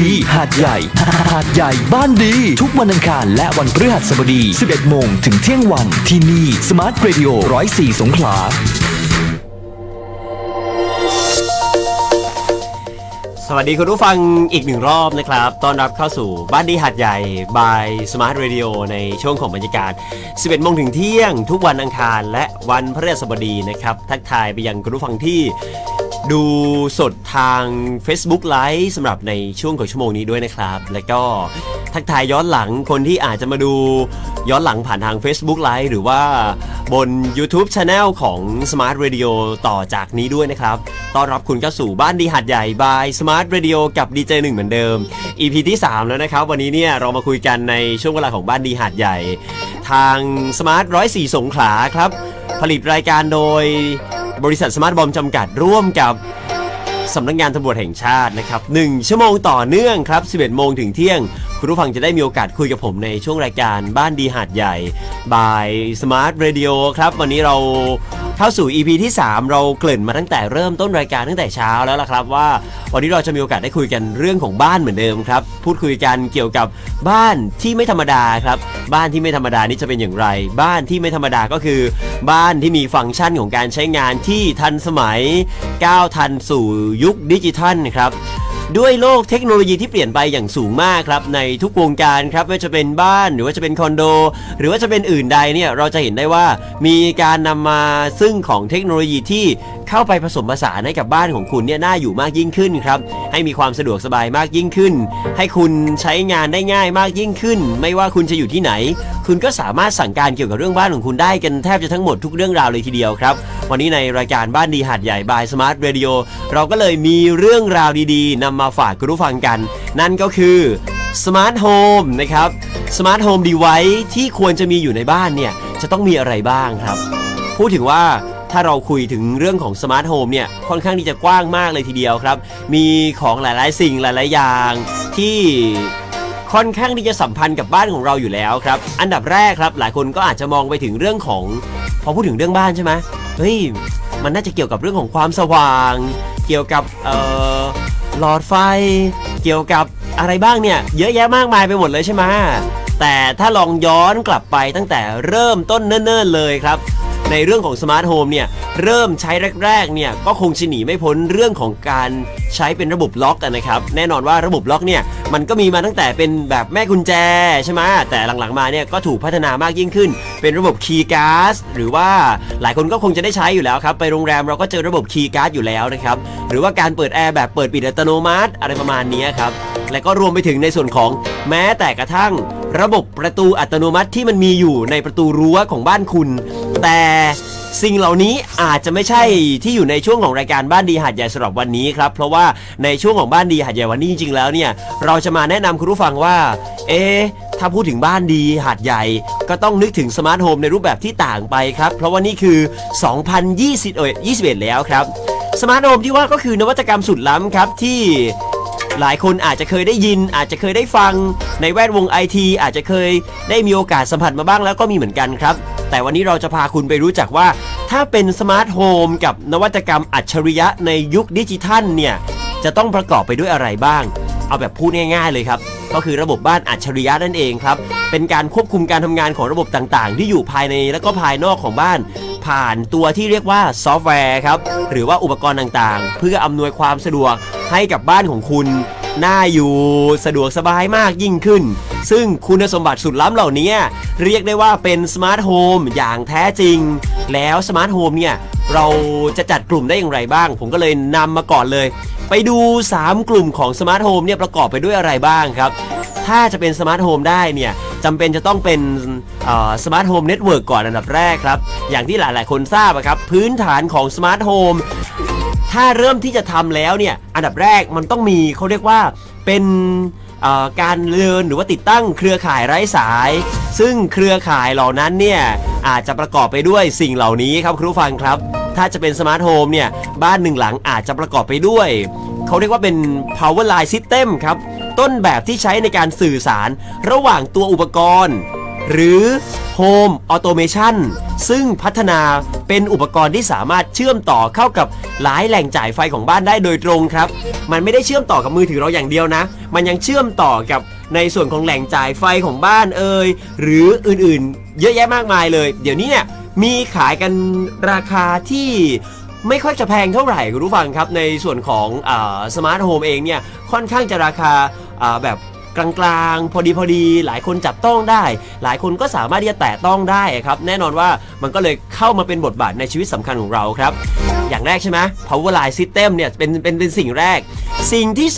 ดี หาดใหญ่ หาดใหญ่บ้านดี ทุกวันอังคารและวันพฤหัสบดี 11 โมงถึงเที่ยงวันที่นี่สมาร์ทเรดิโอ104 สงขลาสวัสดีคุณผู้ฟังอีกหนึ่งรอบนะครับ ต้อนรับเข้าสู่บ้านดีหัดใหญ่ บาย Smart Radio ในช่วงของบรรยากาศ 11โมงถึงเที่ยง ทุกวันอังคารและวันพฤหัสบดีนะครับ ทักทายไปยังคุณผู้ฟังที่ ดูสดทาง Facebook Live สำหรับในช่วงของชั่วโมงนี้ด้วยนะครับ และก็ทักทายย้อนหลังคนที่อาจจะมาดูย้อนหลังผ่านทาง Facebook Live หรือว่าบน YouTube Channel ของ Smart Radio ต่อจากนี้ด้วยนะครับต้อนรับคุณเข้าสู่บ้านดีหัดใหญ่บาย Smart Radio กับดีเจหนึ่งเหมือนเดิม EP ที่ 3 แล้วนะครับ วันนี้เนี่ยเรามาคุยกันในช่วงเวลาของบ้านดีหัดใหญ่ ทาง Smart 104 สงขลาครับผลิตรายการโดยบริษัทสมาร์ทบอมจำกัดร่วมกับสำนักงานตำรวจแห่งชาตินะครับ 1 ชั่วโมงต่อเนื่องครับ 11 โมงถึงเที่ยงคุณผู้ฟังจะได้มีโอกาสคุยกับผมในช่วงรายการบ้านดีหาดใหญ่บาย Smart Radio ครับ วันนี้เราเข้าสู่ EP ที่ 3 เราเกริ่นมาตั้งแต่เริ่มต้นรายการตั้งแต่เช้าแล้วล่ะครับว่า วันนี้เราจะมีโอกาสได้คุยกันเรื่องของบ้านเหมือนเดิมครับ พูดคุยกันเกี่ยวกับบ้านที่ไม่ธรรมดาครับ บ้านที่ไม่ธรรมดานี่จะเป็นอย่างไร บ้านที่ไม่ธรรมดาก็คือ บ้านที่มีฟังก์ชันของการใช้งานที่ทันสมัยก้าวทันสู่ยุคดิจิทัลครับ ด้วยโลกเทคโนโลยีที่เปลี่ยนไปอย่างสูงมากครับในทุกวงการครับไม่ว่าจะเป็นบ้านหรือว่าจะเป็นคอนโด หรือว่าจะเป็นอื่นใดเนี่ยเราจะเห็นได้ว่ามีการนำมาซึ่งของเทคโนโลยีที่เข้าไปผสมผสานให้กับบ้านของคุณเนี่ยน่าอยู่มากยิ่งขึ้นครับให้มีความสะดวกสบายมากยิ่งขึ้น ให้คุณใช้งานได้ง่ายมากยิ่งขึ้น ไม่ว่าคุณจะอยู่ที่ไหน คุณก็สามารถสั่งการเกี่ยวกับเรื่องบ้านของคุณได้กันแทบจะทั้งหมดทุกเรื่องราวเลยทีเดียวครับ วันนี้ในรายการบ้านดีหาดใหญ่บายสมาร์ทเรดิโอเราก็เลยมีเรื่องราวดีๆนำมาฝากคุณผู้ฟังกัน นั่นก็คือสมาร์ทโฮมนะครับสมาร์ทโฮมดีไวที่ควรจะมีอยู่ในบ้านเนี่ยจะต้องมีอะไรบ้างครับ พูดถึงว่าถ้าเราคุยถึงเรื่องของสมาร์ทโฮมเนี่ยค่อนข้างที่จะกว้างมากเลยทีเดียวครับ มีของหลายๆ สิ่งหลาย ๆ อย่างที่ค่อนข้างที่จะสัมพันธ์กับบ้านของเราอยู่แล้วครับ อันดับแรกครับ หลายคนก็อาจจะมองไปถึงเรื่องของ พอพูดถึงเรื่องบ้านใช่ไหม เฮ้ย มันน่าจะเกี่ยวกับเรื่องของความสว่าง เกี่ยวกับเอ่อหลอดไฟ เกี่ยวกับอะไรบ้างเนี่ย เยอะแยะมากมายไปหมดเลยใช่ไหมแต่ถ้าลองย้อนกลับไปตั้งแต่เริ่มต้นเนิ่นๆเลยครับ ในเรื่องของสมาร์ทโฮมเนี่ยเริ่มใช้แรกๆเนี่ยก็คงจะหนีไม่พ้นเรื่องของการใช้เป็นระบบล็อกกันนะครับ แน่นอนว่าระบบล็อกเนี่ย มันก็มีมาตั้งแต่เป็นแบบแม่กุญแจใช่ไหมแต่หลังๆมาเนี่ยก็ถูกพัฒนามากยิ่งขึ้น เป็นระบบคีย์การ์ดหรือว่าหลายคนก็คงจะได้ใช้อยู่แล้วครับไปโรงแรมเราก็เจอระบบคีย์การ์ดอยู่แล้วนะครับหรือว่าการเปิดแอร์แบบเปิดปิดอัตโนมัติอะไรประมาณนี้ครับและก็รวมไปถึงในส่วนของแม้แต่กระทั่งระบบประตูอัตโนมัติที่มันมีอยู่ในประตูรั้วของบ้านคุณ แต่ สิ่งเหล่านี้อาจจะไม่ใช่ที่อยู่ในช่วงของรายการบ้านดีหาดใหญ่สำหรับวันนี้ครับ เพราะว่าในช่วงของบ้านดีหาดใหญ่วันนี้จริงๆแล้วเนี่ยเราจะมาแนะนำคุณผู้ฟังว่า เอ๊ะถ้าพูดถึงบ้านดีหาดใหญ่ ก็ต้องนึกถึงสมาร์ทโฮมในรูปแบบที่ต่างไปครับ เพราะว่านี่คือ 2021แล้วครับสมาร์ทโฮมที่ว่าก็คือนวัตกรรมสุดล้ำครับที่ หลายคนอาจจะเคยได้ยิน อาจจะเคยได้ฟัง ในแวดวงไอทีอาจจะเคยได้มีโอกาสสัมผัสมาบ้างแล้วก็มีเหมือนกันครับ แต่วันนี้เราจะพาคุณไปรู้จักว่า ถ้าเป็นสมาร์ทโฮมกับนวัตกรรมอัจฉริยะในยุคดิจิทัลเนี่ยจะต้องประกอบไปด้วยอะไรบ้าง เอาแบบพูดง่าย ๆ เลยครับ ก็คือระบบบ้านอัจฉริยะนั่นเองครับ เป็นการควบคุมการทำงานของระบบต่างๆ ที่อยู่ภายในและก็ภายนอกของบ้าน ผ่านตัวที่เรียกว่าซอฟต์แวร์ครับ หรือว่าอุปกรณ์ต่างๆ เพื่ออำนวยความสะดวกให้กับบ้านของคุณ น่าอยู่สะดวกสบายมากยิ่งขึ้น ซึ่งคุณสมบัติสุดล้ำเหล่านี้เรียกได้ว่าเป็นสมาร์ทโฮมอย่างแท้จริง แล้วสมาร์ทโฮมเนี่ยเราจะจัดกลุ่มได้อย่างไรบ้าง ผมก็เลยนำมาก่อนเลย ไปดู 3 กลุ่มของสมาร์ทโฮมเนี่ยประกอบไปด้วยอะไรบ้างครับ ถ้าจะเป็นสมาร์ทโฮมได้เนี่ยจำเป็นจะต้องเป็นสมาร์ทโฮมเน็ตเวิร์กก่อนอันดับแรกครับ อย่างที่หลาย ๆ คนทราบอะครับ พื้นฐานของสมาร์ทโฮมถ้าเริ่มที่จะทำแล้วเนี่ยอันดับแรกมันต้องมีเขาเรียกว่าเป็น การเลินหรือว่าติดตั้งเครือข่ายไร้สาย ซึ่งเครือข่ายเหล่านั้นเนี่ยอาจจะประกอบไปด้วยสิ่งเหล่านี้ครับคุณผู้ฟังครับ ถ้าจะเป็นสมาร์ทโฮมเนี่ยบ้านหนึ่งหลังอาจจะประกอบไปด้วย เขาเรียกว่าเป็น power line system ครับ ต้นแบบที่ใช้ในการสื่อสารระหว่างตัวอุปกรณ์ หรือ Home Automation ซึ่งพัฒนาเป็นอุปกรณ์ที่สามารถเชื่อมต่อเข้ากับหลายแหล่งจ่ายไฟของบ้านได้โดยตรงครับ มันไม่ได้เชื่อมต่อกับมือถือเราอย่างเดียวนะ มันยังเชื่อมต่อกับในส่วนของแหล่งจ่ายไฟของบ้านเอ่ยหรืออื่นๆ เยอะแยะมากมายเลย เดี๋ยวนี้เนี่ยมีขายกันราคาที่ไม่ค่อยจะแพงเท่าไหร่คุณผู้ฟังครับ ในส่วนของสมาร์ทโฮมเองเนี่ยค่อนข้างจะราคาาแบบ กลางๆ พอดีพอดีหลายคนจับต้องได้ หลายคนก็สามารถที่จะแตะต้องได้ครับแน่นอนว่ามันก็เลยเข้ามาเป็นบทบาทในชีวิตสำคัญของเราครับ อย่างแรกใช่ไหม power line system เนี่ยเป็นเป็นเป็นสิ่งแรก สิ่งที่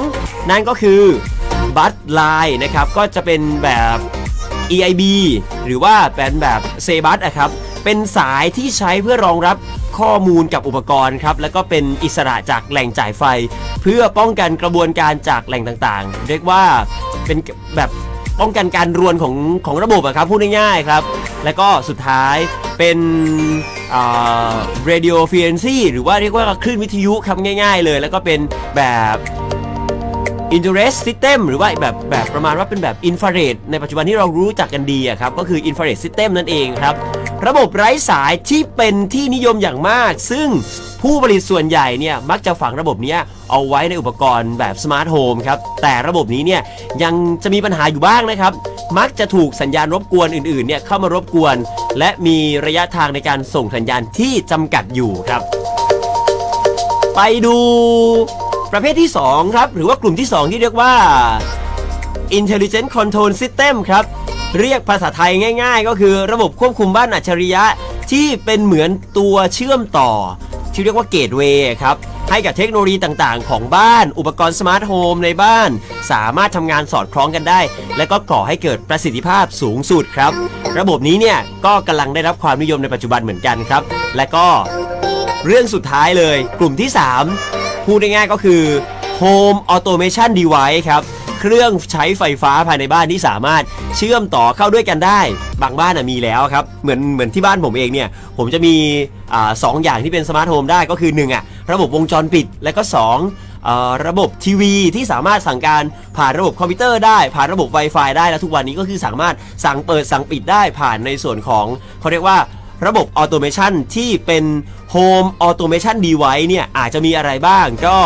2 นั่นก็คือบัตไลน์นะครับก็จะเป็นแบบ EIB หรือว่าเป็นแบบเซบัสนะครับเป็นสายที่ใช้เพื่อรองรับข้อมูลกับอุปกรณ์ครับ แล้วก็เป็นอิสระจากแหล่งจ่ายไฟ พื่อป้องกันกระบวนการจากแหล่งต่างๆ เรียกว่าเป็นแบบป้องกันการรวนของของระบบอะครับพูดง่ายๆครับ แล้วก็สุดท้ายเป็นอ่า radio frequency หรือว่าเรียกว่าคลื่นวิทยุครับง่ายๆเลย แล้วก็เป็นแบบอินเ r อร์ซิสเต็มหรือว่าแบบแบบประมาณว่าเป็นแบบอินฟราเรดในปัจจุบันที่เรารู้จักกันดีอะครับ ก็คืออินฟราเรดซิสเต็มนั่นเองครับ ระบบไร้สายที่เป็นที่นิยมอย่างมาก ซึ่งผู้ผลิตส่วนใหญ่เนี่ยมักจะฝังระบบเนี้ยเอาไว้ในอุปกรณ์แบบสมาร์ทโฮมครับ แต่ระบบนี้เนี่ยยังจะมีปัญหาอยู่บ้างนะครับ มักจะถูกสัญญาณรบกวนอื่นๆเนี่ยเข้ามารบกวน และมีระยะทางในการส่งสัญญาณที่จำกัดอยู่ครับ ไปดูประเภทที่ 2 ครับ หรือว่ากลุ่มที่ 2 ที่เรียกว่า Intelligent Control System ครับ เรียกภาษาไทยง่ายๆ ก็คือระบบควบคุมบ้านอัจฉริยะ ที่เป็นเหมือนตัวเชื่อมต่อ ที่เรียกว่าเกตเวย์ครับให้กับเทคโนโลยีต่างๆ ของบ้าน อุปกรณ์สมาร์ทโฮมในบ้าน สามารถทำงานสอดคล้องกันได้ และก็ก่อให้เกิดประสิทธิภาพสูงสุดครับ ระบบนี้เนี่ยก็กำลังได้รับความนิยมในปัจจุบันเหมือนกันครับ และก็เรื่องสุดท้ายเลย กลุ่มที่ 3 พูดง่ายๆก็คือ Home Automation Device ครับ เครื่องใช้ไฟฟ้าภายในบ้านที่สามารถเชื่อมต่อเข้าด้วยกันได้ บางบ้านมีแล้วครับ เหมือนเหมือนที่บ้านผมเองเนี่ย ผมจะมีอสองอย่างที่เป็นสมาร์ทโฮมได้ก็คือ1อะระบบวงจรปิด และก็2อ่าระบบทีวีที่สามารถสั่งการผ่านระบบคอมพิวเตอร์ได้ ผ่านระบบ Wi-Fi ได้แล้วทุกวันนี้ก็คือสามารถสั่งเปิดสั่งปิดได้ผ่านในส่วนของเขาเรียกว่าระบบออโตเมชันที่เป็น Home Automation Device เนี่ยอาจจะมีอะไรบ้างก็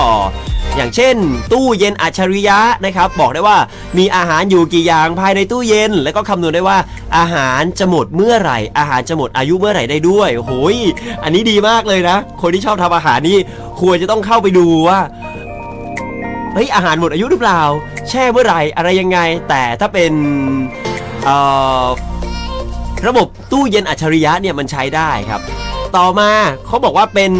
อย่างเช่น ตู้เย็นอัจฉริยะนะครับบอกได้ว่ามีอาหารอยู่กี่อย่างภายในตู้เย็น แล้วก็คำนวณได้ว่าอาหารจะหมดเมื่อไหร่ อาหารจะหมดอายุเมื่อไหร่ได้ด้วยโอ้โหยอันนี้ดีมากเลยนะ คนที่ชอบทำอาหารนี่ควรจะต้องเข้าไปดูว่าเฮ้ยอาหารหมดอายุหรือเปล่า แช่เมื่อไหร่อะไรยังไง แต่ถ้าเป็นระบบตู้เย็นอัจฉริยะเนี่ยมันใช้ได้ครับ ต่อมาเขาบอกว่าเป็น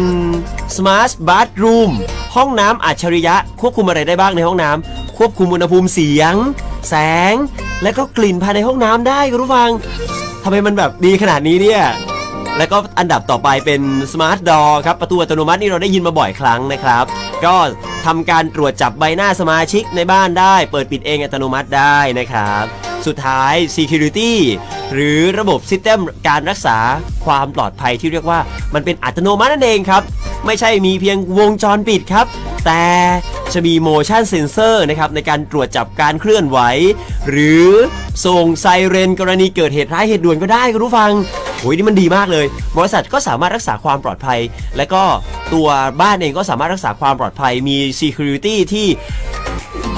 Smart Bathroom ห้องน้ำอัจฉริยะ ควบคุมอะไรได้บ้างในห้องน้ำควบคุมอุณหภูมิเสียง แสง และก็กลิ่นภายในห้องน้ำได้คุณผู้ฟังทำไมมันแบบดีขนาดนี้เนี่ยแล้วก็อันดับต่อไปเป็น Smart Door ครับ ประตูอัตโนมัตินี่เราได้ยินมาบ่อยครั้งนะครับ ก็ทำการตรวจจับใบหน้าสมาชิกในบ้านได้ เปิดปิดเองอัตโนมัติได้นะครับ สุดท้าย Security หรือระบบ System การรักษาความปลอดภัยที่เรียกว่า มันเป็นอัตโนมัตินั่นเองครับ ไม่ใช่มีเพียงวงจรปิดครับ แต่จะมี motion sensor นะครับในการตรวจจับการเคลื่อนไหว หรือส่งไซเรนกรณีเกิดเหตุร้ายเหตุด่วนก็ได้คุณผู้ฟังโอ้ยนี่มันดีมากเลย บริษัทก็สามารถรักษาความปลอดภัย และก็ตัวบ้านเองก็สามารถรักษาความปลอดภัยมี security ที่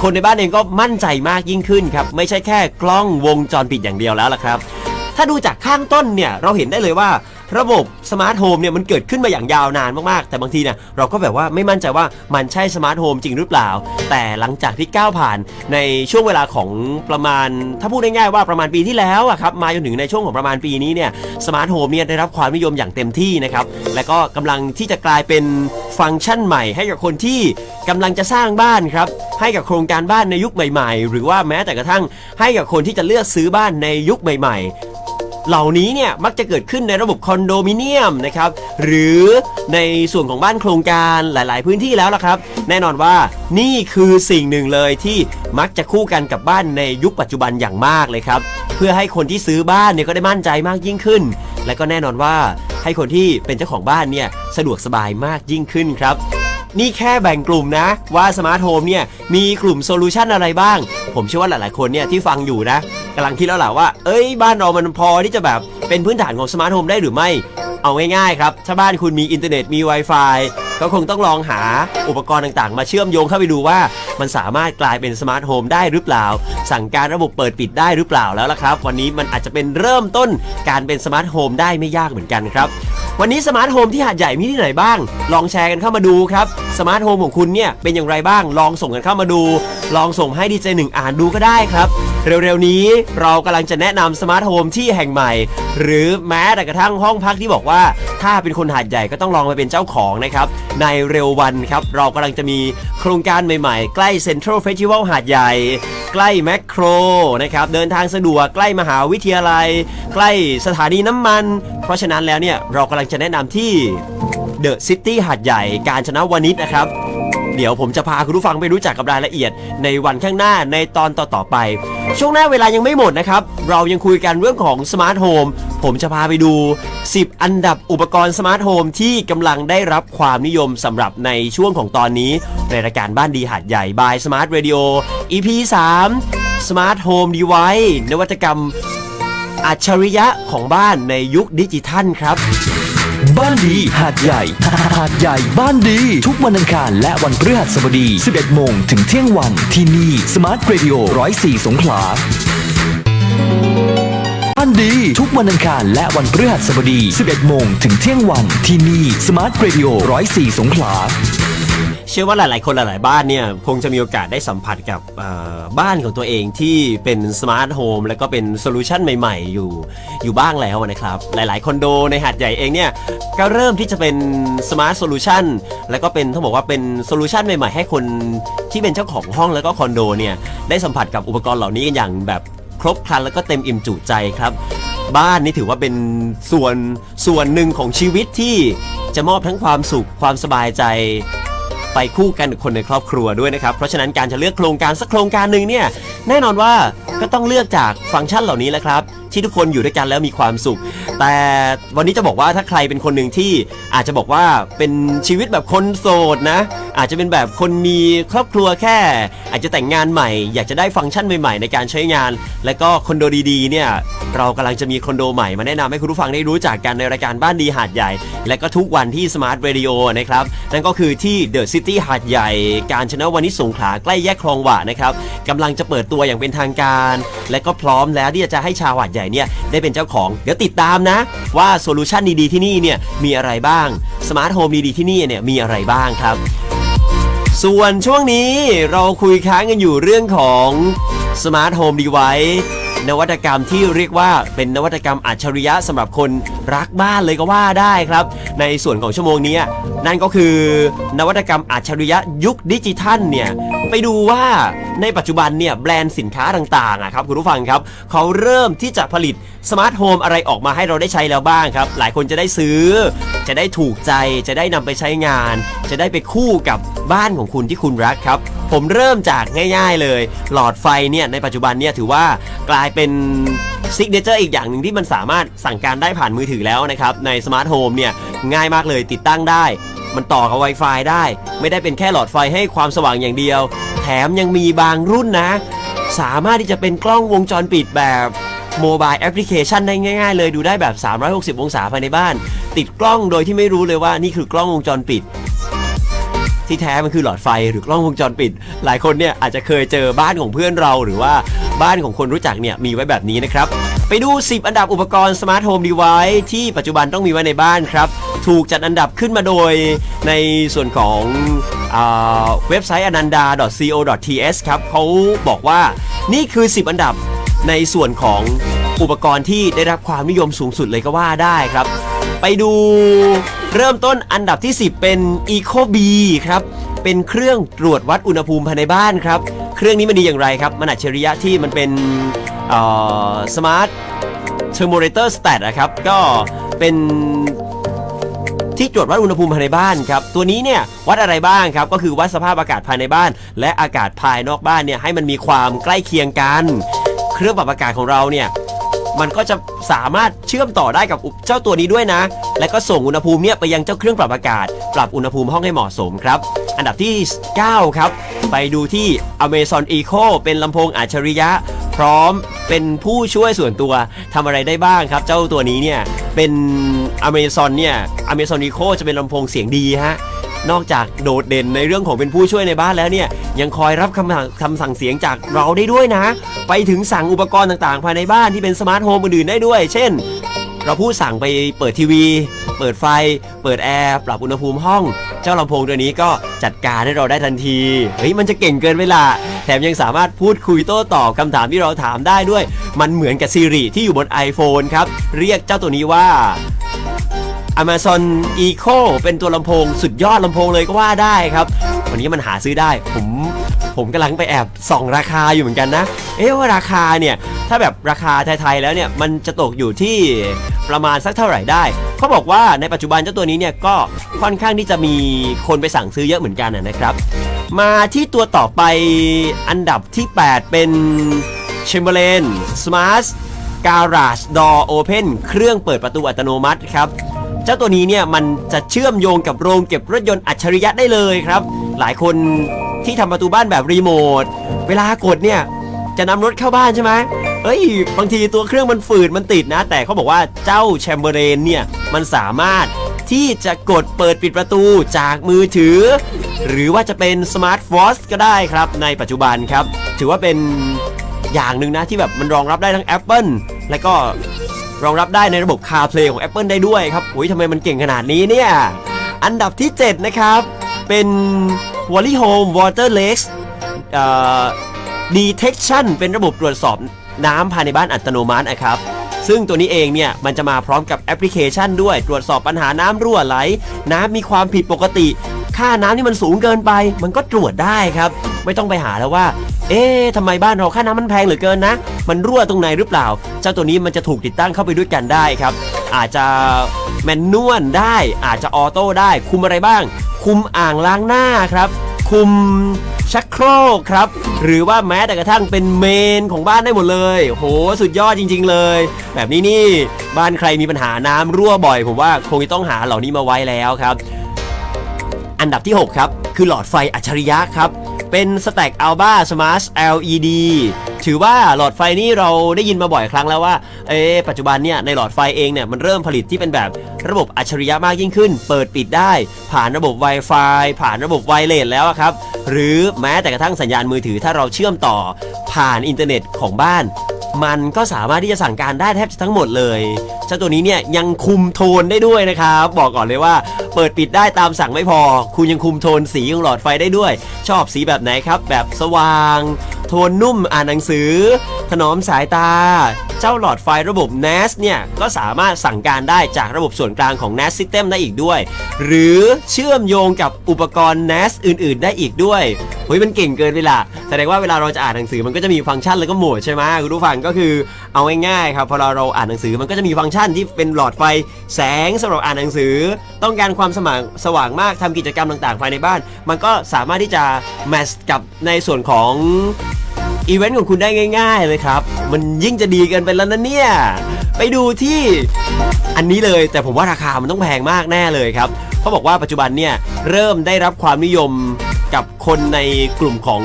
คนในบ้านเองก็มั่นใจมากยิ่งขึ้นครับ ไม่ใช่แค่กล้องวงจรปิดอย่างเดียวแล้วล่ะครับ ถ้าดูจากข้างต้นเนี่ยเราเห็นได้เลยว่า ระบบสมาร์ทโฮมเนี่ยมันเกิดขึ้นมาอย่างยาวนานมากๆ แต่บางทีเนี่ยเราก็แบบว่าไม่มั่นใจว่ามันใช่สมาร์ทโฮมจริงหรือเปล่า แต่หลังจากที่ก้าวผ่านในช่วงเวลาของประมาณ ถ้าพูดง่ายๆว่าประมาณปีที่แล้วอะครับมาจนถึงในช่วงของประมาณปีนี้เนี่ยสมาร์ทโฮมเนี่ยได้รับความนิยมอย่างเต็มที่นะครับและก็กำลังที่จะกลายเป็นฟังก์ชันใหม่ ให้กับคนที่กำลังจะสร้างบ้านครับให้กับโครงการบ้านในยุคใหม่ ๆ หรือว่าแม้แต่กระทั่งให้กับคนที่จะเลือกซื้อบ้านในยุคใหม่ ๆ เหล่านี้เนี่ยมักจะเกิดขึ้นในระบบคอนโดมิเนียมนะครับหรือในส่วนของบ้านโครงการหลาย ๆ พื้นที่แล้วล่ะครับ แน่นอนว่านี่คือสิ่งหนึ่งเลยที่มักจะคู่กันกับบ้านในยุคปัจจุบันอย่างมากเลยครับ เพื่อให้คนที่ซื้อบ้านเนี่ยก็ได้มั่นใจมากยิ่งขึ้น และก็แน่นอนว่าให้คนที่เป็นเจ้าของบ้านเนี่ยสะดวกสบายมากยิ่งขึ้นครับ นี่แค่แบ่งกลุ่มนะ ว่าสมาร์ทโฮมเนี่ยมีกลุ่มโซลูชันอะไรบ้าง ผมเชื่อว่าหลายๆคนเนี่ยที่ฟังอยู่นะกำลังคิดแล้วแหละว่า เอ้ยบ้านเรามันพอที่จะแบบเป็นพื้นฐานของสมาร์ทโฮมได้หรือไม่ เอาง่ายๆครับ ถ้าบ้านคุณมีอินเทอร์เน็ตมี Wi-Fi ก็คงต้องลองหาอุปกรณ์ต่างๆ มาเชื่อมโยงเข้าไปดูว่า มันสามารถกลายเป็นสมาร์ทโฮมได้หรือเปล่า สั่งการระบบเปิดปิดได้หรือเปล่าแล้วล่ะครับ วันนี้มันอาจจะเป็นเริ่มต้นการเป็นสมาร์ทโฮมได้ไม่ยากเหมือนกันครับ วันนี้สมาร์ทโฮมที่หาดใหญ่มีที่ไหนบ้าง ลองแชร์กันเข้ามาดูครับ สมาร์ทโฮมของคุณเนี่ยเป็นอย่างไรบ้าง ลองส่งกันเข้ามาดู ลองส่งให้ดีเจหนึ่งอ่านดูก็ได้ครับ เร็วๆนี้เรากำลังจะแนะนำสมาร์ทโฮมที่แห่งใหม่ หรือแม้แต่กระทั่งห้องพักที่บอกว่า ถ้าเป็นคนหาดใหญ่ก็ต้องลองมาเป็นเจ้าของนะครับ ในเร็ววันครับ เรากำลังจะมีโครงการใหม่ๆ ใกล้เซ็นทรัลเฟสติวัลหาดใหญ่ ใกล้แมคโครนะครับเดินทางสะดวกใกล้มหาวิทยาลัย ใกล้สถานีน้ำมัน เพราะฉะนั้นแล้วเนี่ยเรากำลังจะแนะนำที่เดอะซิตี้หาดใหญ่การชนะวานิชนะครับ เดี๋ยวผมจะพาคุณผู้ฟังไปรู้จักกับรายละเอียด ในวันข้างหน้าในตอนต่อๆไป ช่วงหน้าเวลายังไม่หมดนะครับ เรายังคุยกันเรื่องของสมาร์ทโฮมผมจะพาไปดู 10 อันดับอุปกรณ์สมาร์ทโฮมที่กำลังได้รับความนิยมสำหรับในช่วงของตอนนี้ ในรายการบ้านดีหาดใหญ่บาย Smart Radio EP 3 Smart Home Device นวัตกรรมอัจฉริยะของบ้านในยุคดิจิทัลครับ บ้านดีหาดใหญ่หาดใหญ่บ้านดี ทุกวันอังคารและวันพฤหัสบดี 11 โมงถึงเที่ยงวันที่นี่สมาร์ทเรดิโอ104สงขลาบ้านดีทุกวันอังคารและวันพฤหัสบดี 11 โมงถึงเที่ยงวันที่นี่สมาร์ทเรดิโอ104สงขลา เชื่อว่าหลายๆ คนหลายๆ บ้านเนี่ยคงจะมีโอกาสได้สัมผัสกับบ้านของตัวเองที่เป็นสมาร์ทโฮมแล้วก็เป็นโซลูชันใหม่ๆ อยู่อยู่บ้างแล้วนะครับ หลายๆ คอนโดในหาดใหญ่เองเนี่ยก็เริ่มที่จะเป็นสมาร์ทโซลูชันแล้วก็เป็นต้องบอกว่าเป็นโซลูชันใหม่ๆ ให้คนที่เป็นเจ้าของห้องแล้วก็คอนโดเนี่ยได้สัมผัสกับอุปกรณ์เหล่านี้กันอย่างแบบครบครันแล้วก็เต็มอิ่มจุใจครับ บ้านนี่ถือว่าเป็นส่วนส่วนหนึ่งของชีวิตที่จะมอบทั้งความสุขความสบายใจ ไปคู่กันกับคนในครอบครัวด้วยนะครับเพราะฉะนั้นการจะเลือกโครงการสักโครงการหนึ่งเนี่ยแน่นอนว่าก็ต้องเลือกจากฟังก์ชันเหล่านี้แหละครับ ที่ทุกคนอยู่ด้วยกันแล้วมีความสุข แต่วันนี้จะบอกว่าถ้าใครเป็นคนหนึ่งที่อาจจะบอกว่าเป็นชีวิตแบบคนโสดนะ อาจจะเป็นแบบคนมีครอบครัวแค่ อาจจะแต่งงานใหม่ อยากจะได้ฟังก์ชันใหม่ๆ ในการใช้งาน และก็คอนโดดีๆเนี่ยเรากำลังจะมีคอนโดใหม่มาแนะนำให้คุณผู้ฟังได้รู้จักกันในรายการบ้านดีหาดใหญ่ และก็ทุกวันที่ Smart Radio นะครับนั่นก็คือที่ The City หาดใหญ่ การชนะวันนี้สงขลาใกล้แยกคลองหวะนะครับกำลังจะเปิดตัวอย่างเป็นทางการ และก็พร้อมแล้วที่จะให้ชาวหาดใหญ่เนี่ยได้เป็นเจ้าของ เดี๋ยวติดตามนะ ว่าโซลูชันดีๆที่นี่เนี่ยมีอะไรบ้างสมาร์ทโฮมดีๆที่นี่เนี่ยมีอะไรบ้างครับ ส่วนช่วงนี้เราคุยค้างกันอยู่เรื่องของ Smart Home Device นวัตกรรมที่เรียกว่าเป็นนวัตกรรมอัจฉริยะสำหรับคนรักบ้านเลยก็ว่าได้ครับ ในส่วนของชั่วโมงนี้นั่นก็คือนวัตกรรมอัจฉริยะยุคดิจิทัลเนี่ย ไปดูว่าในปัจจุบันเนี่ยแบรนด์สินค้าต่างๆอะครับคุณผู้ฟังครับเขาเริ่มที่จะผลิตสมาร์ทโฮมอะไรออกมาให้เราได้ใช้แล้วบ้างครับ หลายคนจะได้ซื้อ จะได้ถูกใจจะได้นำไปใช้งาน จะได้ไปคู่กับบ้านของคุณที่คุณรักครับ ผมเริ่มจากง่ายๆเลย หลอดไฟเนี่ยในปัจจุบันเนี่ยถือว่ากลายเป็น ซิกเนเจอร์อีกอย่างหนึ่งที่มันสามารถสั่งการได้ผ่านมือถือแล้วนะครับ ในสมาร์ทโฮมเนี่ย ง่ายมากเลยติดตั้งได้ มันต่อกับ Wi-Fi ได้ ไม่ได้เป็นแค่หลอดไฟให้ความสว่างอย่างเดียว แถมยังมีบางรุ่นนะ สามารถที่จะเป็นกล้องวงจรปิดแบบโมบายแอปพลิเคชันได้ง่ายๆเลยดูได้แบบ 360 องศาภายในบ้าน ติดกล้องโดยที่ไม่รู้เลยว่านี่คือกล้องวงจรปิด ที่แท้มันคือหลอดไฟหรือกล้องวงจรปิด หลายคนเนี่ยอาจจะเคยเจอบ้านของเพื่อนเราหรือว่าบ้านของคนรู้จักเนี่ยมีไว้แบบนี้นะครับ ไปดู 10 อันดับอุปกรณ์สมาร์ทโฮมดีไว c e ที่ปัจจุบันต้องมีไว้ในบ้านครับ ถูกจัดอันดับขึ้นมาโดยในส่วนของเว็บไซต์ ananda.co.th ครับเขาบอกว่านี่คือ 10 อันดับในส่วนของอุปกรณ์ที่ได้รับความนิยมสูงสุดเลยก็ว่าได้ครับ ไปดูเริ่มต้นอันดับที่ 10 เป็น Eco B ครับ เป็นเครื่องตรวจวัดอุณหภูมิภายในบ้านครับ เครื่องนี้มันดีอย่างไรครับ มันอัจฉริยะที่มันเป็นสมาร์ทเทอร์โมเรเตอร์สแตทนะครับ ก็เป็น ที่ตรวจวัดอุณหภูมิภายในบ้านครับตัวนี้เนี่ยวัดอะไรบ้างครับก็คือวัดสภาพอากาศภายในบ้าน และอากาศภายนอกบ้านเนี่ยให้มันมีความใกล้เคียงกัน เครื่องปรับอากาศของเราเนี่ยมันก็จะสามารถเชื่อมต่อได้กับเจ้าตัวนี้ด้วยนะ และก็ส่งอุณหภูมิเนี่ยไปยังเจ้าเครื่องปรับอากาศ ปรับอุณหภูมิห้องให้เหมาะสมครับ อันดับที่ 9 ครับ ไปดูที่ Amazon Eco เป็นลำโพงอัจฉริยะ พร้อมเป็นผู้ช่วยส่วนตัวทำอะไรได้บ้างครับ เจ้าตัวนี้เนี่ยเป็น Amazon เนี่ย Amazon Echo จะเป็นลำโพงเสียงดีฮะนอกจากโดดเด่นในเรื่องของเป็นผู้ช่วยในบ้านแล้วเนี่ยยังคอยรับคำสั่งคำสั่งเสียงจากเราได้ด้วยนะ ไปถึงสั่งอุปกรณ์ต่างๆ ภายในบ้านที่เป็นสมาร์ทโฮมอื่นๆได้ด้วย เช่น เราพูดสั่งไปเปิดทีวี เปิดไฟ เปิดแอร์ ปรับอุณหภูมิห้อง เจ้าลำโพงตัวนี้ก็จัดการให้เราได้ทันที เฮ้ยมันจะเก่งเกินเวลา แถมยังสามารถพูดคุยโต้ตอบคำถามที่เราถามได้ด้วย มันเหมือนกับ Siri ที่อยู่บน iPhone ครับ เรียกเจ้าตัวนี้ว่า Amazon Echo เป็นตัวลำโพง สุดยอดลำโพงเลยก็ว่าได้ครับ วันนี้มันหาซื้อได้ ผมผมกำลังไปแอบส่องราคาอยู่เหมือนกันนะ เอ๊ะว่าราคาเนี่ย ถ้าแบบราคาไทยๆแล้วเนี่ย มันจะตกอยู่ที่ ประมาณสักเท่าไหร่ได้เขาบอกว่าในปัจจุบันเจ้าตัวนี้เนี่ยก็ค่อนข้างที่จะมีคนไปสั่งซื้อเยอะเหมือนกันนะครับ มาที่ตัวต่อไปอันดับที่ 8 เป็น Chamberlain Smart Garage Door Open เครื่องเปิดประตูอัตโนมัติครับเจ้าตัวนี้เนี่ยมันจะเชื่อมโยงกับโรงเก็บรถยนต์อัจฉริยะได้เลยครับ หลายคนที่ทำประตูบ้านแบบรีโมท เวลากดเนี่ยจะนำรถเข้าบ้านใช่ไหม เอ้ย บางทีตัวเครื่องมันฝืดมันติดนะ แต่เขาบอกว่าเจ้าแชมเบอร์เรนเนี่ย มันสามารถที่จะกดเปิดปิดประตูจากมือถือ หรือว่าจะเป็นสมาร์ทฟอสก็ได้ครับ ในปัจจุบันครับ ถือว่าเป็นอย่างหนึ่งนะที่แบบมันรองรับได้ทั้ง Apple และก็รองรับได้ในระบบ CarPlay ของ Apple ได้ด้วยครับอุ้ยทำไมมันเก่งขนาดนี้เนี่ย อันดับที่ 7 นะครับ เป็น Wally Home Waterless เอ่อ Detection เป็นระบบตรวจสอบ น้ำภายในบ้านอัตโนมัตินะครับซึ่งตัวนี้เองเนี่ยมันจะมาพร้อมกับแอปพลิเคชันด้วย ตรวจสอบปัญหาน้ำรั่วไหล น้ำมีความผิดปกติ ค่าน้ำที่มันสูงเกินไป มันก็ตรวจได้ครับ ไม่ต้องไปหาแล้วว่า เอ๊ะทำไมบ้านเราค่าน้ำมันแพงเหลือเกินนะ มันรั่วตรงไหนหรือเปล่า เจ้าตัวนี้มันจะถูกติดตั้งเข้าไปด้วยกันได้ครับ อาจจะแมนนวลได้ อาจจะออโต้ได้ คุมอะไรบ้าง คุมอ่างล้างหน้าครับ คุม ชักโครกครับ หรือว่าแม้แต่กระทั่งเป็นเมนของบ้านได้หมดเลยโหสุดยอดจริง ๆ เลย แบบนี้นี่บ้านใครมีปัญหาน้ำรั่วบ่อย ผมว่าคงจะต้องหาเหล่านี้มาไว้แล้วครับ อันดับที่ 6 ครับ คือหลอดไฟอัจฉริยะครับ เป็น Stack Alba Smart LED ถือว่าหลอดไฟนี่เราได้ยินมาบ่อยครั้งแล้วว่าเอ๊ปัจจุบันเนี่ยในหลอดไฟเองเนี่ยมันเริ่มผลิตที่เป็นแบบระบบอัจฉริยะมากยิ่งขึ้น เปิดปิดได้ ผ่านระบบ Wi-Fi ผ่านระบบไวเลสแล้วครับ หรือแม้แต่กระทั่งสัญญาณมือถือถ้าเราเชื่อมต่อผ่านอินเทอร์เน็ตของบ้าน มันก็สามารถที่จะสั่งการได้แทบจะทั้งหมดเลยเจ้าตัวนี้เนี่ยยังคุมโทนได้ด้วยนะครับ บอกก่อนเลยว่า เปิดปิดได้ตามสั่งไม่พอ คุณยังคุมโทนสีของหลอดไฟได้ด้วย ชอบสีแบบไหนครับ แบบสว่าง ทนนุ่มอ่านหนังสือ ถนอมสายตา เจ้าหลอดไฟระบบ NAS เนี่ย ก็สามารถสั่งการได้จากระบบส่วนกลางของ NAS System ได้อีกด้วย หรือเชื่อมโยงกับอุปกรณ์ NAS อื่น ๆ ได้อีกด้วยเฮ้ยมันเก่งเกินไปละแสดงว่าเวลาเราจะอ่านหนังสือมันก็จะมีฟังก์ชันแล้วก็โหมดใช่ไหมคุณผู้ฟังก็คือเอาง่ายๆครับพอเราเราอ่านหนังสือมันก็จะมีฟังก์ชันที่เป็นหลอดไฟแสงสำหรับอ่านหนังสือ ต้องการความสว่างสว่างมากทำกิจกรรมต่างๆ ภายในบ้าน มันก็สามารถที่จะแมทช์กับในส่วนของอีเวนต์ของคุณได้ง่าย ๆ เลยครับ มันยิ่งจะดีกินไปแล้วนะเนี่ย ไปดูที่อันนี้เลยแต่ผมว่าราคามันต้องแพงมากแน่เลยครับเขาบอกว่าปัจจุบันเนี่ยเริ่มได้รับความนิยม กับคนในกลุ่มของ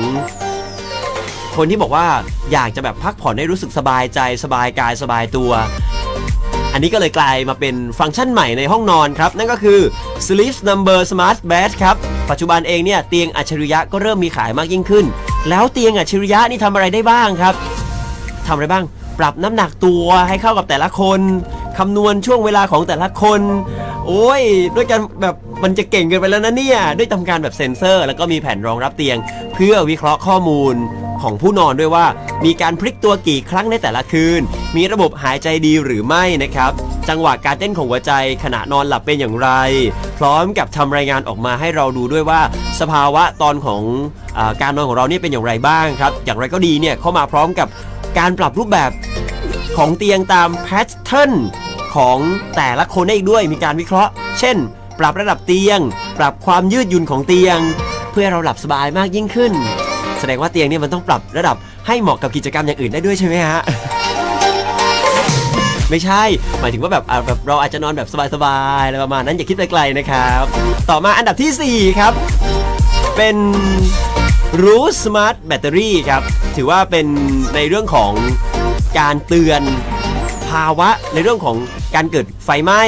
คนที่บอกว่าอยากจะแบบพักผ่อนให้รู้สึกสบายใจสบายกายสบายตัว อันนี้ก็เลยกลายมาเป็นฟังก์ชันใหม่ในห้องนอนครับ นั่นก็คือ Sleep Number Smart Bed ครับ ปัจจุบันเองเนี่ยเตียงอัจฉริยะก็เริ่มมีขายมากยิ่งขึ้น แล้วเตียงอัจฉริยะนี่ทำอะไรได้บ้างครับทำอะไรบ้าง ปรับน้ำหนักตัวให้เข้ากับแต่ละคนคำนวณช่วงเวลาของแต่ละคน โอ้ย ด้วยกันแบบมันจะเก่งเกินไปแล้วนะเนี่ย ด้วยทำการแบบเซ็นเซอร์ แล้วก็มีแผ่นรองรับเตียง เพื่อวิเคราะห์ข้อมูลของผู้นอนด้วยว่า มีการพลิกตัวกี่ครั้งในแต่ละคืน มีระบบหายใจดีหรือไม่นะครับจังหวะการเต้นของหัวใจขณะนอนหลับเป็นอย่างไร พร้อมกับทำรายงานออกมาให้เราดูด้วยว่า สภาวะตอนของอาการนอนของเราเนี่ยเป็นอย่างไรบ้างครับ อย่างไรก็ดีเนี่ยเข้ามาพร้อมกับการปรับรูปแบบของเตียงตามแพทเทิร์น ของแต่ละคนได้อีกด้วยมีการวิเคราะห์ เช่น ปรับระดับเตียง ปรับความยืดหยุ่นของเตียง เพื่อเราหลับสบายมากยิ่งขึ้น แสดงว่าเตียงเนี่ยมันต้องปรับระดับให้เหมาะกับกิจกรรมอย่างอื่นได้ด้วยใช่ไหมฮะไม่ใช่ หมายถึงว่าแบบแบบเราอาจจะนอนแบบสบายๆอะไรประมาณนั้นอย่าคิดไปไกลนะครับ ต่อมาอันดับทีสี่4 ครับ เป็นรู้สมาร์ทแบตเตอรี่ครับ ถือว่าเป็นในเรื่องของการเตือน ภาวะในเรื่องของการเกิดไฟไหม้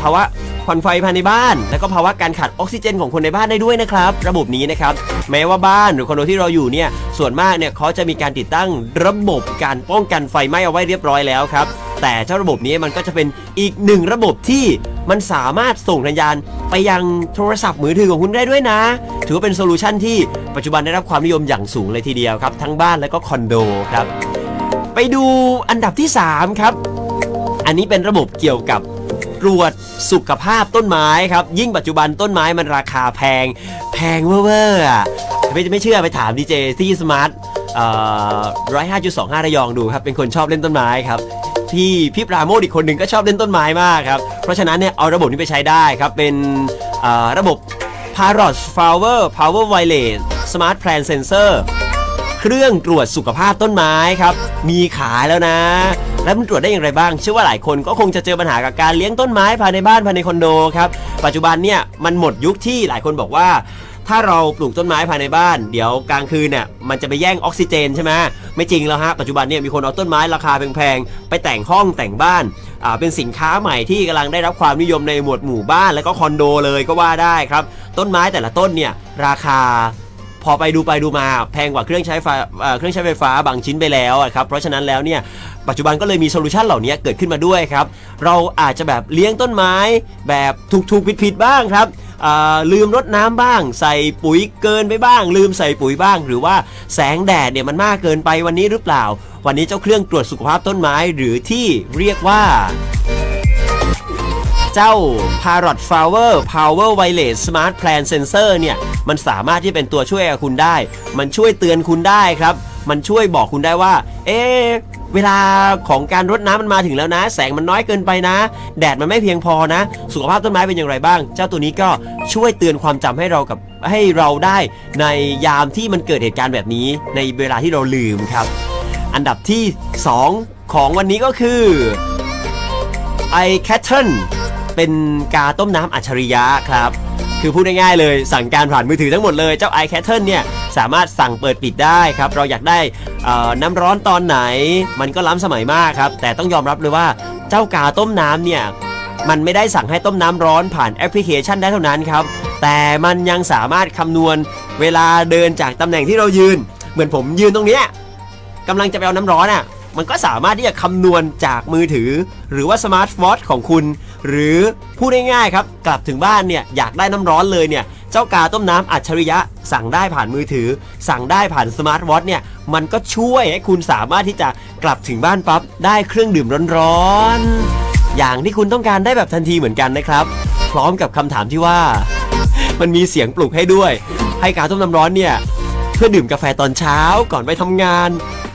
ภาวะควันไฟภายในบ้าน แล้วก็ภาวะการขาดออกซิเจนของคนในบ้านได้ด้วยนะครับ ระบบนี้นะครับ แม้ว่าบ้านหรือคอนโดที่เราอยู่เนี่ย ส่วนมากเนี่ยเขาจะมีการติดตั้งระบบการป้องกันไฟไหม้เอาไว้เรียบร้อยแล้วครับ แต่เจ้าระบบนี้มันก็จะเป็นอีกหนึ่งระบบที่มันสามารถส่งสัญญาณไปยังโทรศัพท์มือถือของคุณได้ด้วยนะ ถือว่าเป็นโซลูชันที่ปัจจุบันได้รับความนิยมอย่างสูงเลยทีเดียวครับ ทั้งบ้านและก็คอนโดครับ ไปดูอันดับที่ 3 ครับ อันนี้เป็นระบบเกี่ยวกับตรวจสุขภาพต้นไม้ครับ ยิ่งปัจจุบันต้นไม้มันราคาแพง แพงเว่อร์ๆอะไม่ไม่เชื่อไปถามดีเจที่สมาร์ทร้อยห้าจุดสองห้าระยองดูครับ เป็นคนชอบเล่นต้นไม้ครับพี่พี่ปราโมทอีกคนหนึ่งก็ชอบเล่นต้นไม้มากครับ เพราะฉะนั้นเนี่ยเอาระบบนี้ไปใช้ได้ครับ เป็นระบบ Parrot Flower Power Wireless Smart Plant Sensor เครื่องตรวจสุขภาพต้นไม้ครับ มีขายแล้วนะ แล้วมันตรวจได้อย่างไรบ้าง เชื่อว่าหลายคนก็คงจะเจอปัญหากับการเลี้ยงต้นไม้ภายในบ้านภายในคอนโดครับ ปัจจุบันเนี่ยมันหมดยุคที่หลายคนบอกว่าถ้าเราปลูกต้นไม้ภายในบ้าน เดี๋ยวกลางคืนเนี่ยมันจะไปแย่งออกซิเจนใช่ไหมไม่จริงแล้วฮะปัจจุบันเนี่ยมีคนเอาต้นไม้ราคาแพงๆไปแต่งห้องแต่งบ้านอ่าเป็นสินค้าใหม่ที่กำลังได้รับความนิยมในหมวดหมู่บ้าน แล้วก็คอนโดเลยก็ว่าได้ครับ ต้นไม้แต่ละต้นเนี่ยราคา พอไปดูไปดูมาแพงกว่าเครื่องใช้ไฟเครื่องใช้ไฟฟ้าบางชิ้นไปแล้วครับเพราะฉะนั้นแล้วเนี่ยปัจจุบันก็เลยมีโซลูชันเหล่านี้เกิดขึ้นมาด้วยครับ เราอาจจะแบบเลี้ยงต้นไม้แบบถูกๆผิดๆบ้างครับลืมรดน้ำบ้าง ใส่ปุ๋ยเกินไปบ้าง ลืมใส่ปุ๋ยบ้าง หรือว่าแสงแดดเนี่ยมันมากเกินไปวันนี้หรือเปล่า วันนี้เจ้าเครื่องตรวจสุขภาพต้นไม้หรือที่เรียกว่า เจ้า Parrot Flower Power Wireless Smart Plant Sensor เนี่ย มันสามารถที่เป็นตัวช่วยคุณได้ มันช่วยเตือนคุณได้ครับ มันช่วยบอกคุณได้ว่า เอ๊ะเวลาของการรดน้ำมันมาถึงแล้วนะ แสงมันน้อยเกินไปนะ แดดมันไม่เพียงพอนะ สุขภาพต้นไม้เป็นอย่างไรบ้าง เจ้าตัวนี้ก็ช่วยเตือนความจำให้เรากับให้เราได้ในยามที่มันเกิดเหตุการณ์แบบนี้ ในเวลาที่เราลืมครับ อันดับที่ 2 ของวันนี้ก็คือ i c a t t o n เป็นกาต้มน้ำอัจฉริยะครับ คือพูดง่ายๆเลย สั่งการผ่านมือถือทั้งหมดเลยเจ้า i c a t t o n เนี่ยสามารถสั่งเปิดปิดได้ครับ เราอยากได้น้ำร้อนตอนไหน มันก็ล้ำสมัยมากครับ แต่ต้องยอมรับเลยว่าเจ้ากาต้มน้ำเนี่ยมันไม่ได้สั่งให้ต้มน้ำร้อนผ่านแอปพลิเคชันได้เท่านั้นครับ แต่มันยังสามารถคำนวณเวลาเดินจากตำแหน่งที่เรายืน เหมือนผมยืนตรงเนี้ยกำลังจะไปเอาน้ำร้อนอะมันก็สามารถที่จะคำนวณจากมือถือ หรือว่าสมาร์ทวอทของคุณ หรือพูดง่ายๆครับ กลับถึงบ้านเนี่ยอยากได้น้ำร้อนเลยเนี่ยเจ้ากาต้มน้ำอัจฉริยะ สั่งได้ผ่านมือถือ สั่งได้ผ่านสมาร์ทวอทเนี่ยมันก็ช่วยให้คุณสามารถที่จะกลับถึงบ้านปั๊บได้เครื่องดื่มร้อนๆอย่างที่คุณต้องการได้แบบทันทีเหมือนกันนะครับ พร้อมกับคำถามที่ว่า มันมีเสียงปลุกให้ด้วย ให้กาต้มน้ำร้อนเนี่ยเพื่อดื่มกาแฟตอนเช้าก่อนไปทำงาน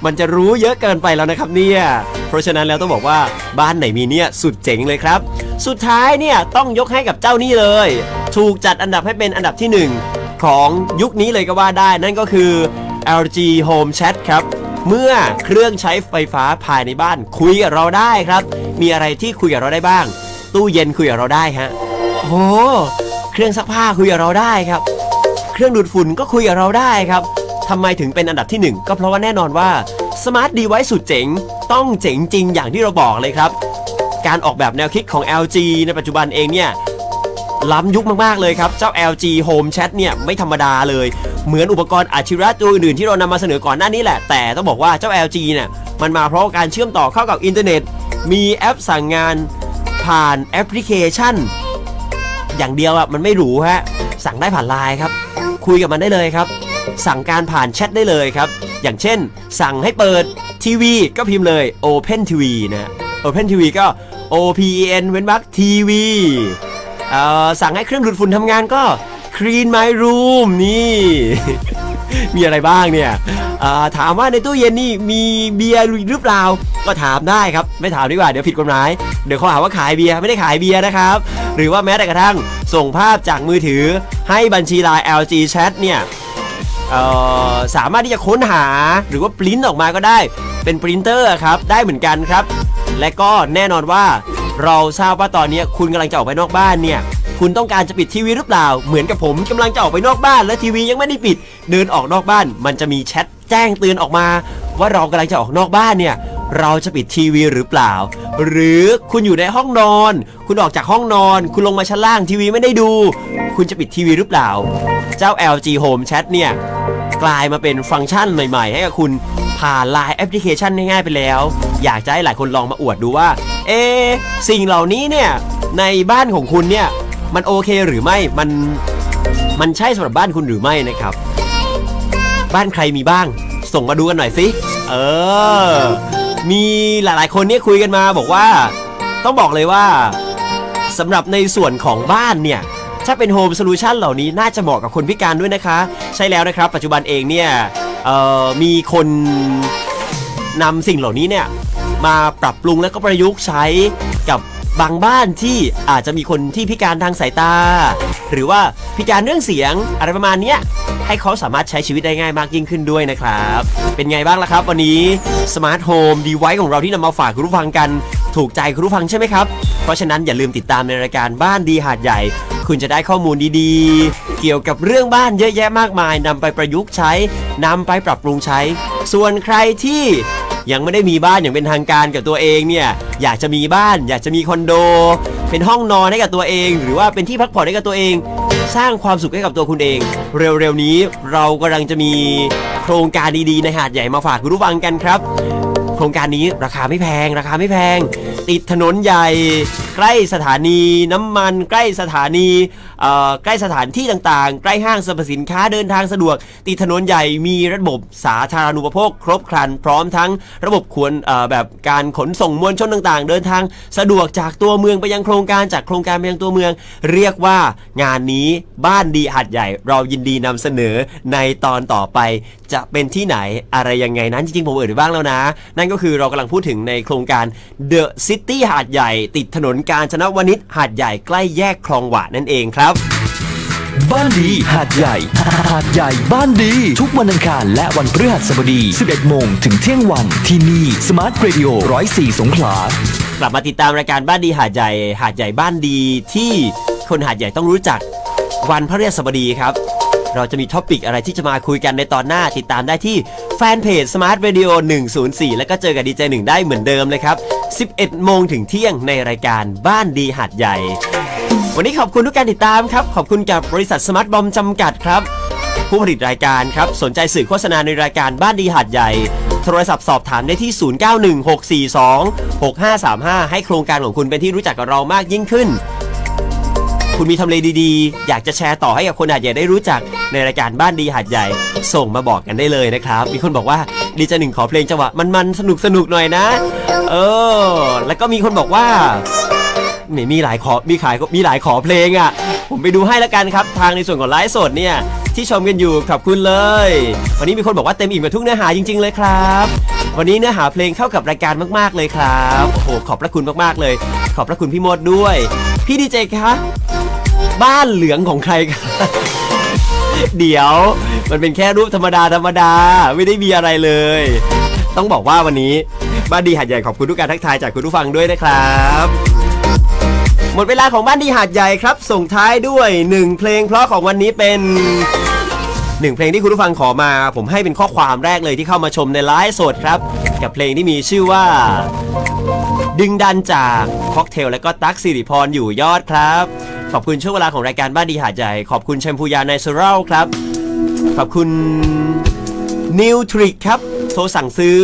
มันจะรู้เยอะเกินไปแล้วนะครับเนี่ย เพราะฉะนั้นแล้วต้องบอกว่าบ้านไหนมีเนี่ยสุดเจ๋งเลยครับ สุดท้ายเนี่ยต้องยกให้กับเจ้านี่เลย ถูกจัดอันดับให้เป็นอันดับที่หนึ่งของยุคนี้เลยก็ว่าได้ นั่นก็คือ LG Home Chat ครับเมื่อเครื่องใช้ไฟฟ้าภายในบ้านคุยกับเราได้ครับ มีอะไรที่คุยกับเราได้บ้าง ตู้เย็นคุยกับเราได้ฮะโอ้เครื่องซักผ้าคุยกับเราได้ครับ เครื่องดูดฝุ่นก็คุยกับเราได้ครับทำไมถึงเป็นอันดับที่ 1 ก็เพราะว่าแน่นอนว่า สมาร์ทดีไว e สุดเจ๋ง ต้องเจ๋งจริงอย่างที่เราบอกเลยครับ การออกแบบแนวคิดของ LG ในปัจจุบันเองเนี่ยล้ำยุคมาก ๆ เลยครับ เจ้า LG Home Chat เนี่ย ไม่ธรรมดาเลย เหมือนอุปกรณ์อัจฉริยะตัวอื่นๆที่เรานำมาเสนอก่อนหน้านี้แหละ แต่ต้องบอกว่าเจ้า LG เนี่ยมันมาเพราะการเชื่อมต่อเข้ากับอินเทอร์เน็ต มีแอปสั่งงานผ่านแอปพลิเคชัน อย่างเดียวอะมันไม่หรูฮะสั่งได้ผ่านไลน์ครับ คุยกับมันได้เลยครับ สั่งการผ่านแชทได้เลยครับ อย่างเช่น สั่งให้เปิดทีวีก็พิมพ์เลย Open TV นะ Open TV ก็ O P E N เว้นวรรคทีวีสั่งให้เครื่องดูดฝุ่นทำงานก็ Clean My Room นี่ มีอะไรบ้างเนี่ยถามว่าในตู้เย็นนี่มีเบียร์หรือเปล่า ก็ถามได้ครับ ไม่ถามดีกว่าเดี๋ยวผิดกฎหมาย เดี๋ยวเขาหาว่าขายเบียร์ไม่ได้ขายเบียร์นะครับ หรือว่าแม้แต่กระทั่งส่งภาพจากมือถือให้บัญชีไลน์ LG Chat เนี่ย สามารถที่จะค้นหาหรือว่าปริ้นออกมาก็ได้ เป็นปรินเตอร์ครับได้เหมือนกันครับ และก็แน่นอนว่าเราทราบว่าตอนนี้คุณกำลังจะออกไปนอกบ้านเนี่ยคุณต้องการจะปิดทีวีหรือเปล่า เหมือนกับผมกำลังจะออกไปนอกบ้าน และทีวียังไม่ได้ปิด เดินออกนอกบ้าน มันจะมีแชทแจ้งเตือนออกมา ว่าเรากำลังจะออกนอกบ้านเนี่ย เราจะปิดทีวีหรือเปล่า หรือคุณอยู่ในห้องนอน คุณออกจากห้องนอน คุณลงมาชั้นล่างทีวีไม่ได้ดู คุณจะปิดทีวีหรือเปล่า เจ้า LG Home Chat เนี่ยกลายมาเป็นฟังก์ชันใหม่ ๆ ให้กับคุณผ่าน Line แอปพลิเคชันง่ายๆไปแล้ว อยากจะให้หลายคนลองมาอวดดูว่า เอ สิ่งเหล่านี้เนี่ยในบ้านของคุณเนี่ยมันโอเคหรือไม่ มันมันใช่สำหรับบ้านคุณหรือไม่นะครับ บ้านใครมีบ้าง ส่งมาดูกันหน่อยสิ เออ มีหลายๆ คนเนี่ยคุยกันมาบอกว่า ต้องบอกเลยว่าสำหรับในส่วนของบ้านเนี่ย ถ้าเป็นโฮมโซลูชันเหล่านี้น่าจะเหมาะกับคนพิการด้วยนะคะ ใช่แล้วนะครับ ปัจจุบันเองเนี่ยมีคนนำสิ่งเหล่านี้เนี่ยมาปรับปรุงแล้วก็ประยุกต์ใช้กับ บางบ้านที่อาจจะมีคนที่พิการทางสายตา หรือว่าพิการเรื่องเสียงอะไรประมาณเนี้ยให้เขาสามารถใช้ชีวิตได้ง่ายมากยิ่งขึ้นด้วยนะครับ เป็นไงบ้างล่ะครับ วันนี้สมาร์ทโฮมดีไว e ของเราที่นำมาฝากคุณผู้ฟังกัน ถูกใจคุณผู้ฟังใช่ไหมครับ เพราะฉะนั้นอย่าลืมติดตามในรายการบ้านดีหาดใหญ่ คุณจะได้ข้อมูลดีๆ เกี่ยวกับเรื่องบ้านเยอะแยะมากมายนำไปประยุกต์ใช้นำไปปรับปรุงใช้ ส่วนใครที่ ยังไม่ได้มีบ้านอย่างเป็นทางการกับตัวเองเนี่ยอยากจะมีบ้าน อยากจะมีคอนโด เป็นห้องนอนให้กับตัวเอง หรือว่าเป็นที่พักผ่อนให้กับตัวเอง สร้างความสุขให้กับตัวคุณเอง เร็วๆนี้เรากำลังจะมีโครงการดีๆในหาดใหญ่มาฝากคุณผู้ฟังกันครับโครงการนี้ราคาไม่แพงราคาไม่แพง ติดถนนใหญ่ ใกล้สถานีน้ำมัน ใกล้สถานี ใกล้สถานที่ต่างๆ ใกล้ห้างสรรพสินค้าเดินทางสะดวก ติดถนนใหญ่มีระบบสาธารณูปโภค ครบครัน พร้อมทั้งระบบควรแบบการขนส่งมวลชนต่างๆ เดินทางสะดวกจากตัวเมืองไปยังโครงการจากโครงการไปยังตัวเมือง เรียกว่างานนี้บ้านดีหัดใหญ่ เรายินดีนำเสนอในตอนต่อไปจะเป็นที่ไหนอะไรยังไงนั้นจริงๆผมเอ่ยไปบ้างแล้วนะ นั่นก็คือเรากำลังพูดถึงในโครงการ The City หาดใหญ่ ติดถนนกาญจนวนิชหาดใหญ่ใกล้แยกคลองหวะนั่นเองครับบ้านดีหาดใหญ่ หาดใหญ่บ้านดี ทุกวันอังคารและวันพฤหัสบดี 11 โมงถึงเที่ยงวันที่นี่สมาร์ทเรดิโอ104 สงขลากลับมาติดตามรายการบ้านดีหาดใหญ่หาดใหญ่บ้านดีที่คนหาดใหญ่ต้องรู้จักวันพฤหัสบดีครับ เราจะมีท็อปิกอะไรที่จะมาคุยกันในตอนหน้าติดตามได้ที่แฟนเพจ Smart Radio 104 แล้วก็เจอกับดีเจหนึ่งได้เหมือนเดิมเลยครับ 11 โมงถึงเที่ยงในรายการบ้านดีหาดใหญ่ วันนี้ขอบคุณทุกการติดตามครับ ขอบคุณกับบริษัทสมาร์ทบอมจำกัดครับ ผู้ผลิตรายการครับ สนใจสื่อโฆษณาในรายการบ้านดีหาดใหญ่ โทรศัพท์สอบถามได้ที่ 0916426535 ให้โครงการของคุณเป็นที่รู้จักกับเรามากยิ่งขึ้น คุณมีทำเลดีๆ อยากจะแชร์ต่อให้กับคนหาดใหญ่ได้รู้จักในรายการบ้านดีหาดใหญ่ ส่งมาบอกกันได้เลยนะครับ มีคนบอกว่าดีเจหนึ่งขอเพลงจังหวะมันๆสนุกสนุกๆหน่อยนะ เออ แล้วก็มีคนบอกว่า มีมีหลายขอมีขายมีหลายขอเพลงอะ ผมไปดูให้แล้วกันครับ ทางในส่วนของไลฟ์สดเนี่ย ที่ชมกันอยู่ขอบคุณเลย วันนี้มีคนบอกว่าเต็มอิ่มกับทุกเนื้อหาจริง ๆ เลยครับ วันนี้เนื้อหาเพลงเข้ากับรายการมากๆเลยครับโอ้โหขอบพระคุณมากๆเลย ขอบพระคุณพี่มดด้วย พี่ดีเจคะบ้านเหลืองของใครคะเดี๋ยวมันเป็นแค่รูปธรรมดาธรรมดาไม่ได้มีอะไรเลย ต้องบอกว่าวันนี้บ้านดีหัดใหญ่ขอบคุณทุกการทักทายจากคุณผู้ฟังด้วยนะครับ หมดเวลาของบ้านดีหาดใหญ่ครับ ส่งท้ายด้วยหนึ่งเพลงเพราะของวันนี้เป็นหนึ่งเพลงที่คุณผู้ฟังขอมา ผมให้เป็นข้อความแรกเลยที่เข้ามาชมในไลฟ์สดครับ กับเพลงที่มีชื่อว่า ดึงดันจากค็อกเทลและก็ตั๊กสิริพรอยู่ยอดครับ ขอบคุณช่วงเวลาของรายการบ้านดีหาดใหญ่ ขอบคุณแชมพูยาในเซอรัลครับ ขอบคุณนิวทริกครับ โทรสั่งซื้อ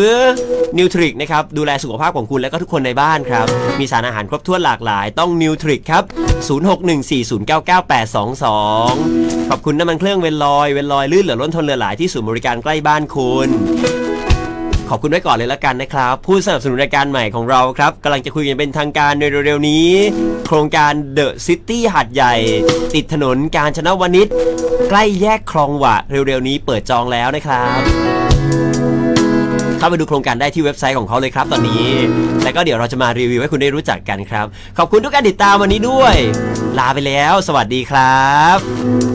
นิวทริกนะครับดูแลสุขภาพของคุณและก็ทุกคนในบ้านครับ มีสารอาหารครบถ้วนหลากหลาย ต้องนิวทริกครับ 0614099822 ขอบคุณน้ำมันเครื่องเวนลอย เวนลอยลื่นเหลือล้นทนเหลือหลายที่ศูนย์บริการใกล้บ้านคุณขอบคุณไว้ก่อนเลยละกันนะครับ ผู้สนับสนุนรายการใหม่ของเราครับกำลังจะคุยกันเป็นทางการในเร็วๆนี้ โครงการ The City หาดใหญ่ ติดถนนการชนะวนิชใกล้แยกคลองหวะเร็วๆนี้เปิดจองแล้วนะครับ เข้าไปดูโครงการได้ที่เว็บไซต์ของเขาเลยครับตอนนี้ แล้วก็เดี๋ยวเราจะมารีวิวให้คุณได้รู้จักกันครับ ขอบคุณทุกการติดตามวันนี้ด้วย ลาไปแล้ว สวัสดีครับ